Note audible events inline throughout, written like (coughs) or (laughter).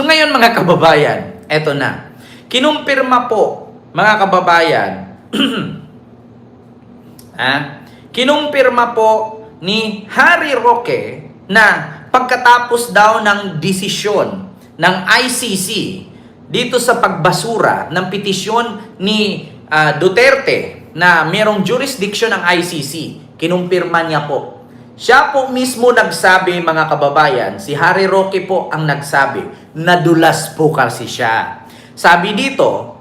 So ngayon mga kababayan, eto na. Kinumpirma po, mga kababayan, (clears throat) ah, kinumpirma po ni Harry Roque na pagkatapos daw ng desisyon ng ICC dito sa pagbasura ng petisyon ni ah, Duterte na merong jurisdiction ng ICC, kinumpirma niya po. Siya po mismo nagsabi mga kababayan, si Harry Roque po ang nagsabi, nadulas po kasi siya. Sabi dito,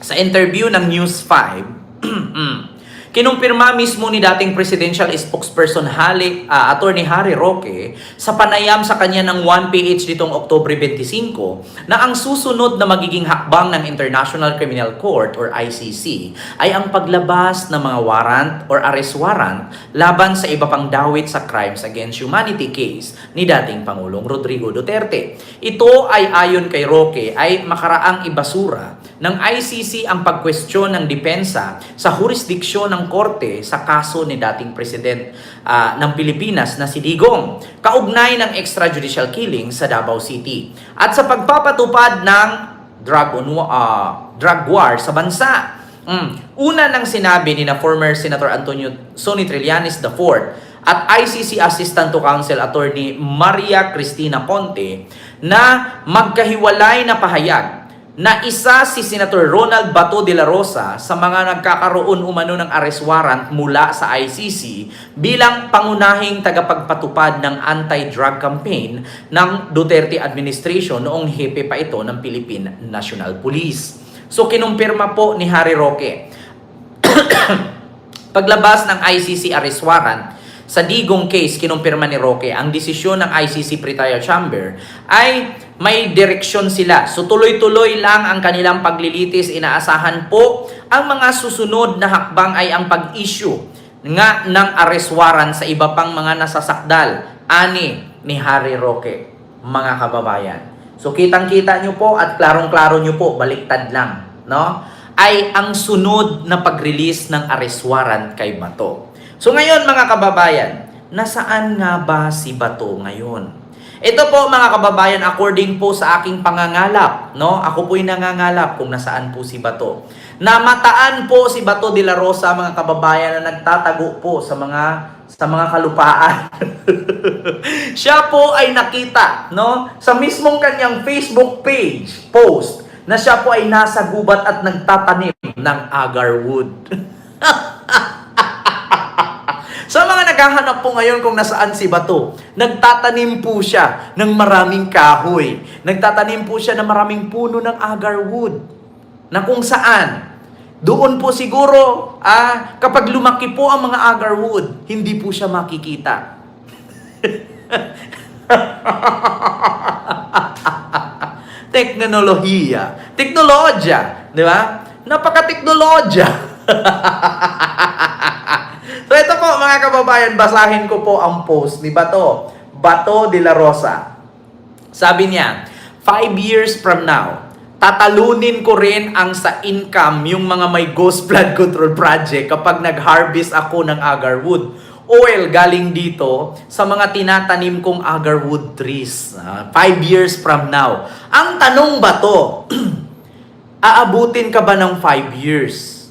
sa interview ng News 5, (clears throat) kinumpirma mismo ni dating presidential spokesperson Hali, ah, Attorney Harry Roque sa panayam sa kanya ng 1PH nitong Oktobre 25 na ang susunod na magiging hakbang ng International Criminal Court or ICC ay ang paglabas ng mga warrant or arrest warrant laban sa iba pang dawit sa crimes against humanity case ni dating Pangulong Rodrigo Duterte. Ito ay ayon kay Roque ay makaraang ibasura ng ICC ang pagkwestiyon ng depensa sa jurisdiksyon ng korte sa kaso ni dating president ah, ng Pilipinas na si Digong, kaugnay ng extrajudicial killing sa Davao City at sa pagpapatupad ng drug, ah, drug war sa bansa. Mm. Una nang sinabi ni na former Senator Antonio Sonny Trillanes IV at ICC Assistant to Counsel Attorney Maria Cristina Ponte na magkahiwalay na pahayag na isa si Senator Ronald Bato de la Rosa sa mga nagkakaroon umano ng arrest warrant mula sa ICC bilang pangunahing tagapagpatupad ng anti-drug campaign ng Duterte administration noong hepe pa ito ng Philippine National Police. So kinumpirma po ni Harry Roque (coughs) Paglabas ng ICC arrest warrant sa Digong case, kinumpirma ni Roque, ang desisyon ng ICC Pretrial Chamber ay may direksyon sila. So tuloy-tuloy lang ang kanilang paglilitis. Inaasahan po ang mga susunod na hakbang ay ang pag-issue nga ng arrest warrant sa iba pang mga nasasakdal. Ani ni Harry Roque, mga kababayan. So kitang-kita nyo po at klarong-klaro nyo po, baliktad lang. No? ay ang sunod na pag-release ng arrest warrant kay Bato. So ngayon mga kababayan, nasaan nga ba si Bato ngayon? Ito po mga kababayan, according po sa aking pangangalap, no? Ako po'y nangangalap kung nasaan po si Bato. Namataan po si Bato de la Rosa mga kababayan na nagtatago po sa mga sa mga kalupaan. (laughs) siya po ay nakita, no? Sa mismong kanyang Facebook page, post, na siya po ay nasa gubat at nagtatanim ng agarwood. (laughs) Sa mga naghahanap po ngayon kung nasaan si Bato, nagtatanim po siya ng maraming kahoy. Nagtatanim po siya ng maraming puno ng agarwood. Na kung saan, doon po siguro, ah, kapag lumaki po ang mga agarwood, hindi po siya makikita. (laughs) Teknolohiya. Teknolodya. Di ba? Napaka-teknolodya. (laughs) so ito po mga kababayan, basahin ko po ang post ni Bato. Bato de la Rosa. Sabi niya, five years from now, tatalunin ko rin ang sa income yung mga may ghost flood control project kapag nag-harvest ako ng agarwood oil galing dito sa mga tinatanim kong agarwood trees. Ah, five years from now. Ang tanong ba to, (clears throat) aabutin ka ba ng five years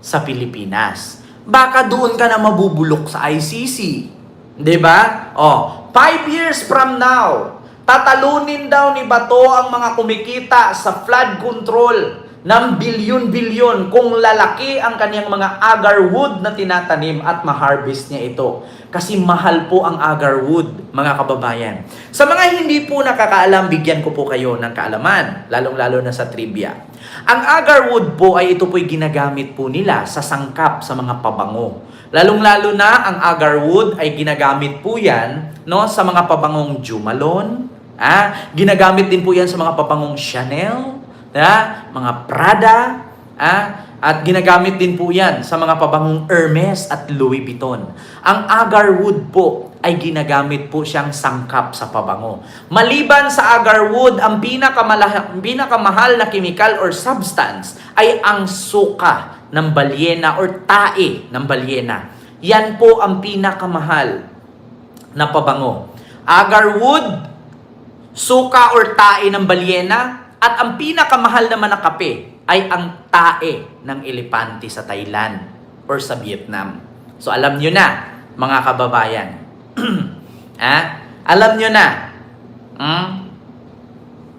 sa Pilipinas? Baka doon ka na mabubulok sa ICC. 'Di ba? Oh, five years from now, tatalunin daw ni Bato ang mga kumikita sa flood control ng bilyon-bilyon kung lalaki ang kanyang mga agarwood na tinatanim at ma-harvest niya ito. Kasi mahal po ang agarwood, mga kababayan. Sa mga hindi po nakakaalam, bigyan ko po kayo ng kaalaman, lalong-lalo na sa trivia. Ang agarwood po ay ito po'y ginagamit po nila sa sangkap sa mga pabango. Lalong-lalo na ang agarwood ay ginagamit po yan no, sa mga pabangong Jumalon, ah, ginagamit din po yan sa mga pabangong Chanel, ah, mga Prada, ah, at ginagamit din po yan sa mga pabangong Hermes at Louis Vuitton. Ang agarwood po ay ginagamit po siyang sangkap sa pabango. Maliban sa agarwood, ang pinakamala- pinakamahal na chemical or substance ay ang suka ng balyena or tae ng balyena. Yan po ang pinakamahal na pabango. Agarwood, suka or tae ng balyena, at ang pinakamahal naman na kape ay ang tae ng elepante sa Thailand or sa Vietnam. So alam nyo na, mga kababayan. ha? (clears throat) Alam nyo na. Hmm?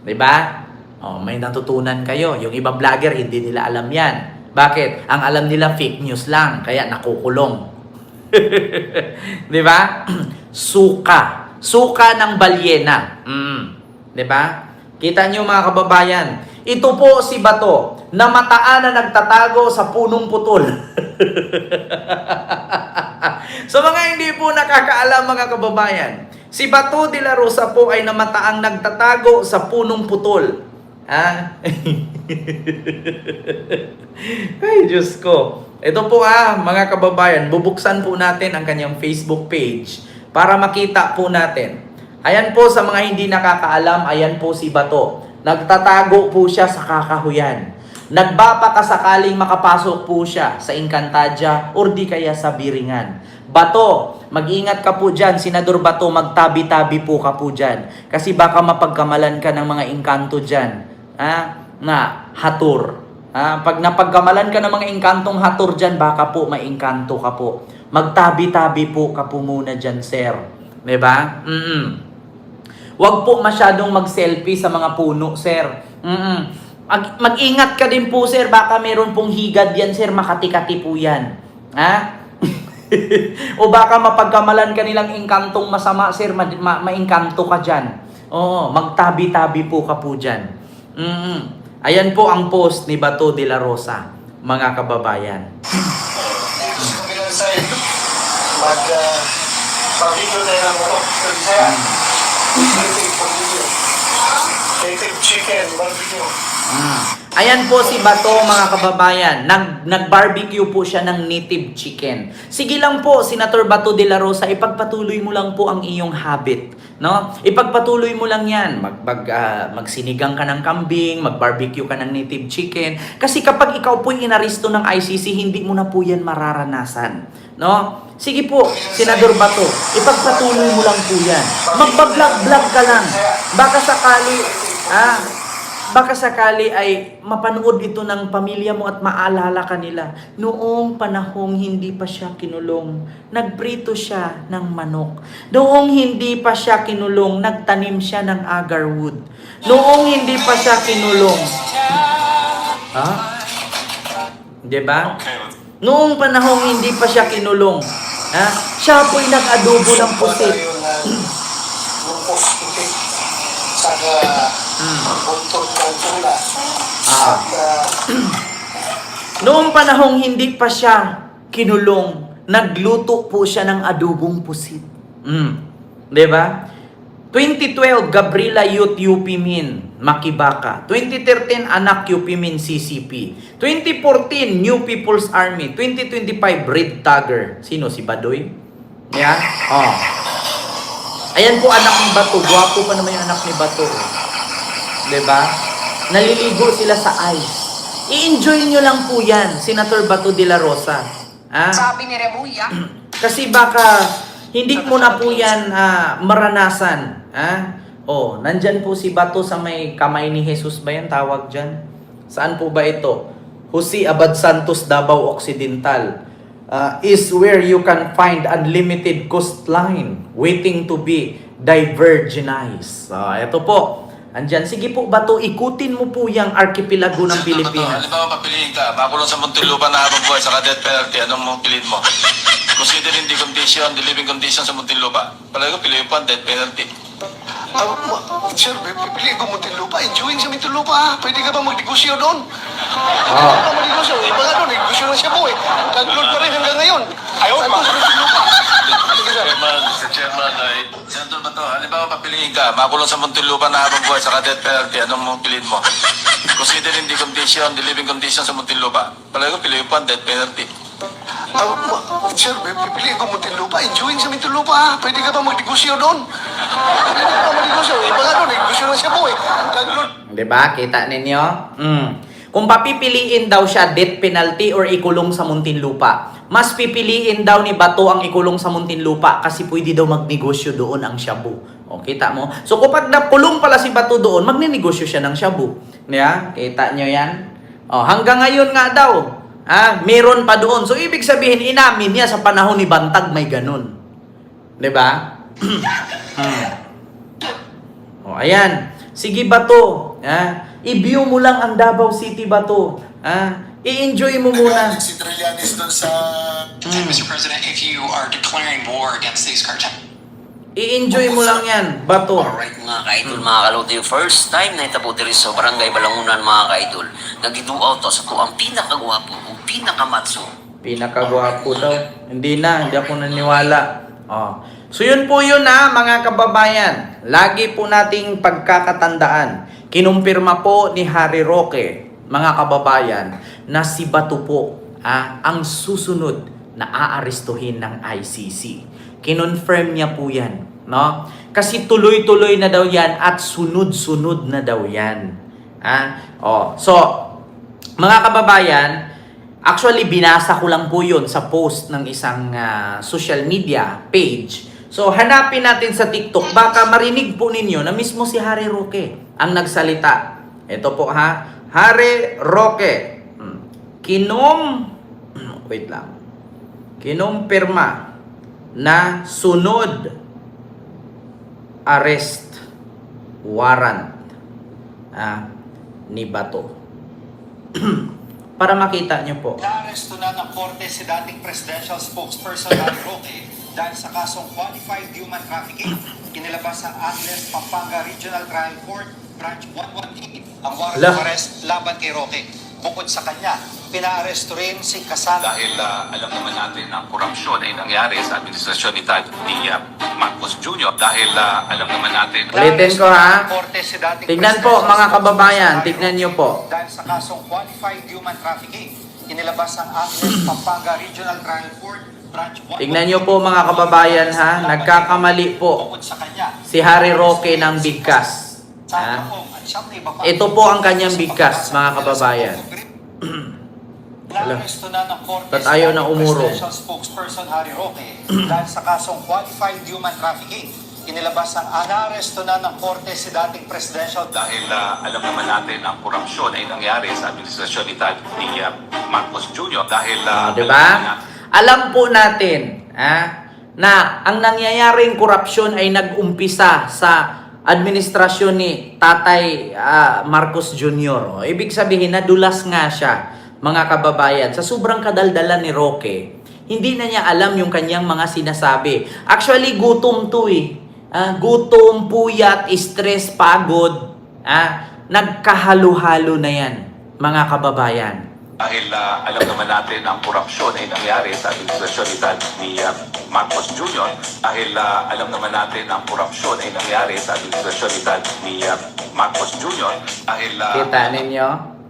'Di ba? Oh, may natutunan kayo. Yung ibang vlogger hindi nila alam 'yan. Bakit? Ang alam nila fake news lang, kaya nakukulong. (laughs) 'Di ba? (clears throat) Suka. Suka ng balyena. Mm. 'Di ba? Kita niyo mga kababayan, ito po si Bato na mataan na nagtatago sa punong putol. (laughs) Sa mga hindi po nakakaalam mga kababayan, si Bato de la Rosa po ay namataang nagtatago sa punong putol. Ah. (laughs) ay, Diyos ko. Ito po ah, mga kababayan, bubuksan po natin ang kanyang Facebook page para makita po natin. Ayan po sa mga hindi nakakaalam, ayan po si Bato. Nagtatago po siya sa kakahuyan. Nagbapakasakaling makapasok po siya sa Encantadia or di kaya sa Biringan. Bato, mag-ingat ka po dyan. Senador Bato, magtabi-tabi po ka po dyan. Kasi baka mapagkamalan ka ng mga engkanto dyan. Ha? Na, hatur. Ha? Pag napagkamalan ka ng mga engkantong hatur dyan, baka po maengkanto ka po. Magtabi-tabi po ka po muna dyan, sir. Diba? Mm-mm. Huwag po masyadong mag-selfie sa mga puno, sir. Mm-mm. Mag- mag-ingat ka din po, sir. Baka meron pong higad yan, sir. Makati-kati po yan. Ha? (laughs) o baka mapagkamalan ka nilang engkantong masama, sir. Ma- ma- maengkanto ka dyan. Oo, magtabi-tabi po ka po dyan. Mm-mm. Ayan po ang post ni Bato de la Rosa, mga kababayan. Mag, uh, pag-video tayo ng sa Bisaya. Native chicken. Mm. Ayan po si Bato mga kababayan. Nag, nag-barbecue po siya ng native chicken. Sige lang po, Senator Bato de la Rosa, ipagpatuloy mo lang po ang iyong habit. No? Ipagpatuloy mo lang yan. Mag, mag, ah, magsinigang ka ng kambing, mag-barbecue ka ng native chicken. Kasi kapag ikaw po'y inaristo ng ICC, hindi mo na po yan mararanasan. No? Sige po, Senador Bato, ipagpatuloy mo lang po yan. Magpa-vlog-vlog ka lang. Baka sakali, ah, baka sakali ay mapanood ito ng pamilya mo at maalala ka nila. Noong panahong hindi pa siya kinulong, nagprito siya ng manok. Noong hindi pa siya kinulong, nagtanim siya ng agarwood. Noong hindi pa siya kinulong, ha? Di ba? Noong panahong hindi pa siya kinulong, ha? Siya po'y nag-adobo ng pusit. Yung, uh, lumpos puti. Saka, buntot ng tula. Ah. (clears throat) Noong panahong hindi pa siya kinulong, nagluto po siya ng adobong pusit. Mm. 'Di ba? 2012, Gabriela Youth UP Min, Makibaka. 2013, Anak UP Min, CCP. 2014, New People's Army. 2025, Red Tagger. Sino? Si Badoy? Yeah? Oh. Ayan po anak ni Bato. Gwapo pa naman yung anak ni Bato. 'Di ba? Naliligo sila sa ice. I-enjoy nyo lang po yan, Senator Bato de la Rosa. Ah? Sabi ni Remulla, (clears throat) Kasi baka hindi mo na po yan ah, maranasan. Ah? Oh, nandyan po si Bato sa may kamay ni Jesus ba yan tawag dyan? Saan po ba ito? Jose Abad Santos, Davao Occidental. Ah, is where you can find unlimited coastline waiting to be divergenized. Ah, ito po. Andyan, sige po Bato, ikutin mo po yung archipelago ng Pilipinas. Halimbawa, papiliin ka, makulong sa Muntinlupa na habang buhay sa death penalty, anong mong piliin mo? (laughs) Considering the condition, the living condition sa Muntinlupa, palagi ko piliin po ang death penalty. Ah, ma- sir, pipili ko Muntinlupa. Enjoying sa Muntinlupa, ha? Pwede ka ba magnegosyo doon? Pwede ka ba magnegosyo? Iba nga doon, negosyo na siya po eh. Nag-load pa rin hanggang ngayon. Ayaw pa. Sa Muntinlupa. Chairman, Mr. Chairman, ay... Senator Bato, halimbawa, papiliin ka, makulong sa Muntinlupa na habang buhay sa death penalty, anong mong piliin mo? Considering the condition, the living condition sa Muntinlupa, palagi ko piliin po ang death penalty. Ma- sir, pipili ko Muntinlupa. Enjoying sa Muntinlupa, ha? Pwede ka ba magnegosyo doon? Pwede ka ba magnegosyo? Iba nga doon, negosyo na siya po eh. Nag-load 'Di ba? Kita ninyo? Mm. Kung papipiliin daw siya death penalty or ikulong sa Muntinlupa, mas pipiliin daw ni Bato ang ikulong sa Muntinlupa kasi pwede daw magnegosyo doon ang Shabu. O, kita mo? So, kapag nakulong pala si Bato doon, magninegosyo siya ng shabu. Yeah? Kita nyo yan? O, hanggang ngayon nga daw, ah, meron pa doon. So, ibig sabihin, inamin niya sa panahon ni Bantag may ganun. 'Di ba? (clears throat) hmm. O, ayan. Sige, Bato. Ah, i-view mo lang ang Davao City, Bato. Ah, i-enjoy mo muna. Si Trillanes doon sa... Mr. President, if you are declaring war against these cartels, I-enjoy mo lang yan, Bato. Alright mga ka-idol, mga kalodi, first time na itabo diri sa Barangay Balangunan mga ka-idol. Nagiduaw to sa to ang pinakagwapo o pinakamatso. Pinakagwapo daw. Hindi na, hindi ako naniwala. Oh. So yun po yun na mga kababayan. Lagi po nating pagkakatandaan. Kinumpirma po ni Harry Roque, mga kababayan, na si Bato po ah, ang susunod na aarestuhin ng ICC. Kinonfirm niya po yan. No? Kasi tuloy-tuloy na daw yan at sunod-sunod na daw yan. Ah, oh. So, mga kababayan, Actually, binasa ko lang po yun sa post ng isang ah, social media page. So, hanapin natin sa TikTok. Baka marinig po ninyo na mismo si Harry Roque ang nagsalita. Ito po ha. Harry Roque. Hmm. Kinom... (clears throat) Wait lang. Kinumpirma na sunod arrest warrant ah, ni Bato. (clears throat) Para makita nyo po. Naaresto na ng korte si dating presidential spokesperson Harry Roque dahil sa kasong qualified human trafficking. Inilabas ang Angeles, Pampanga Regional Trial Court, Branch 118, ang warrant of arrest laban kay Roque. Bukod sa kanya, pinaaresto rin si Kasana Dahil ah, alam naman natin na korupsyon ay nangyari sa administrasyon ni, Tad, ni ah, Marcos Jr. Dahil ah, alam naman natin Ulitin ko ha. Tignan po mga kababayan, tignan nyo po. Dahil sa kasong qualified human trafficking, inilabas ang Angeles, (clears throat) Pampanga Regional Trial Court, Branch 118. Tignan nyo po mga kababayan ha, nagkakamali po si Harry Roque ng bigkas. Ha? Ito po ang kanyang bigkas, mga kababayan. (clears throat) Wala. Naaresto na ng korte Ba't ayaw na presidential spokesperson Harry Roque (clears throat) dahil sa kasong qualified human trafficking. Inilabas ang anaresto na ng korte si dating presidential dahil ah, alam naman natin ang korupsyon ay nangyari sa administrasyon ni, ni ah, Marcos Jr. Dahil ah, Ah, di alam po natin ha, na ang nangyayaring korupsyon ay nag-umpisa sa administrasyon ni Tatay ah, Marcos Jr. O, Ibig sabihin, nadulas nga siya, mga kababayan, sa sobrang kadaldalan ni Roque. Hindi na niya alam yung kanyang mga sinasabi. Actually, gutom to eh. Ah, gutom, puyat, stress, pagod. Ah, nagkahalo-halo na yan, mga kababayan. Dahil ah, alam naman natin ang korupsyon ay nangyari sa administrasyon ni, ah, Marcos Jr. Dahil ah, alam naman natin ang korupsyon ay nangyari sa administrasyon ni, ah, Marcos Jr. Dahil ah, Kita ninyo?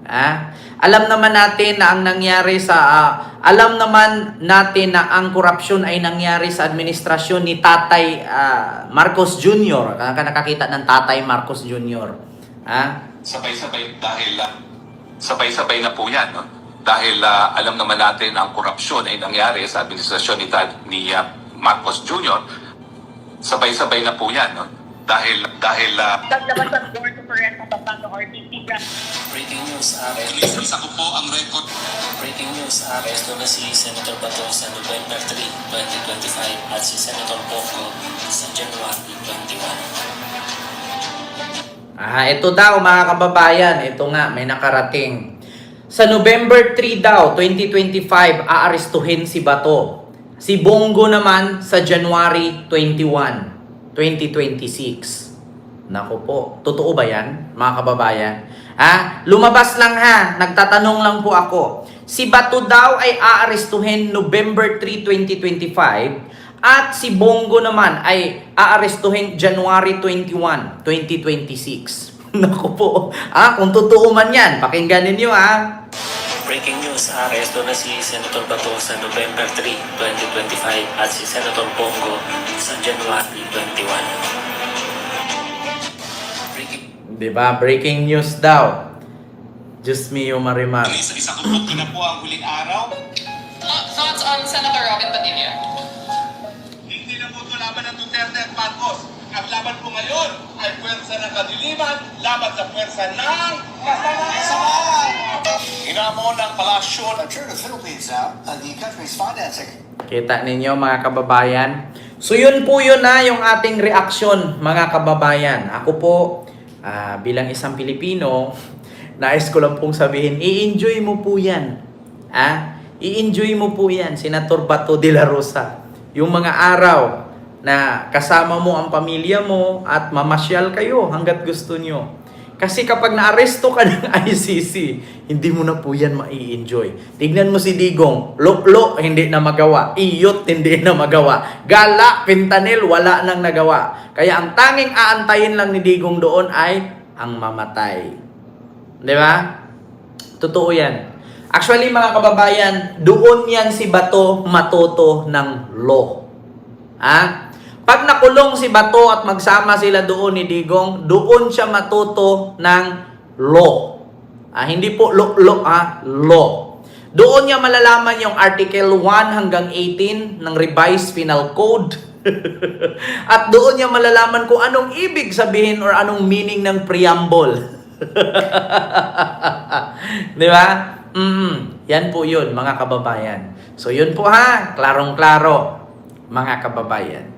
Ah? Alam naman natin na ang nangyari sa ah, alam naman natin na ang korupsyon ay nangyari sa administrasyon ni Tatay ah, Marcos Jr. Ka ka nakakita ng Tatay Marcos Jr. Ah? sabay-sabay dahil ah, sabay-sabay na po yan. No? Dahil ah, alam naman natin ang korupsyon ay nangyari sa administrasyon ni, Tad, ni ah, Marcos Jr. Sabay-sabay na po yan. No? Dahil, dahil ah, branch. breaking news, arrest. Isa ko po ang record Breaking news, aresto na si Senator Bato sa November 3, 2025 at si Senator Poco sa January 21. Ah, ito daw mga kababayan, ito nga may nakarating. Sa November 3 daw, 2025, aarestuhin si Bato. Si Bongo naman sa January 21, 2026. Nako po, totoo ba yan, mga kababayan? Ha? Lumabas lang ha, nagtatanong lang po ako. Si Bato daw ay aarestuhin November 3, 2025 at si Bongo naman ay aarestuhin January 21, 2026. (laughs) Naku po. Ah, kung totoo man yan, pakinggan ninyo ah. Breaking news, aresto na si Senator Bato sa November 3, 2025 at si Senator Bongo sa January 21. Breaking Di ba? Breaking news daw. Just me yung marimar. Isa-isa ko po na po ang huling araw. Thoughts on Senator Robin Padilla? Hindi na po ito laban ng Duterte at Marcos. Ang laban po ngayon ay pwersa ng kadiliman laban sa pwersa ng kasamaan. Hinamon ng palasyo turn of Philippines now, uh, the country's financing Kita ninyo mga kababayan. So yun po yun na yung ating reaksyon mga kababayan. Ako po ah, bilang isang Pilipino, nais ko lang pong sabihin, i-enjoy mo po yan. Ah, i-enjoy mo po yan, Senator Bato de la Rosa. Yung mga araw na kasama mo ang pamilya mo at mamasyal kayo hanggat gusto nyo. Kasi kapag naaresto ka (laughs) ng ICC, hindi mo na po yan mai-enjoy. Tignan mo si Digong, loklo, hindi na magawa. Iyot, hindi na magawa. Gala, pintanil, wala nang nagawa. Kaya ang tanging aantayin lang ni Digong doon ay ang mamatay. Di ba? Totoo yan. Actually, mga kababayan, doon yan si Bato matoto ng law. Ha? Pag nakulong si Bato at magsama sila doon ni Digong, doon siya matuto ng law. Ah, hindi po lo, lo, ah, law. Doon niya malalaman yung Article 1 hanggang 18 ng Revised Penal Code. (laughs) at doon niya malalaman kung anong ibig sabihin or anong meaning ng preamble. (laughs) Di ba? Mm, yan po yun, mga kababayan. So yun po ha, klarong-klaro, mga kababayan.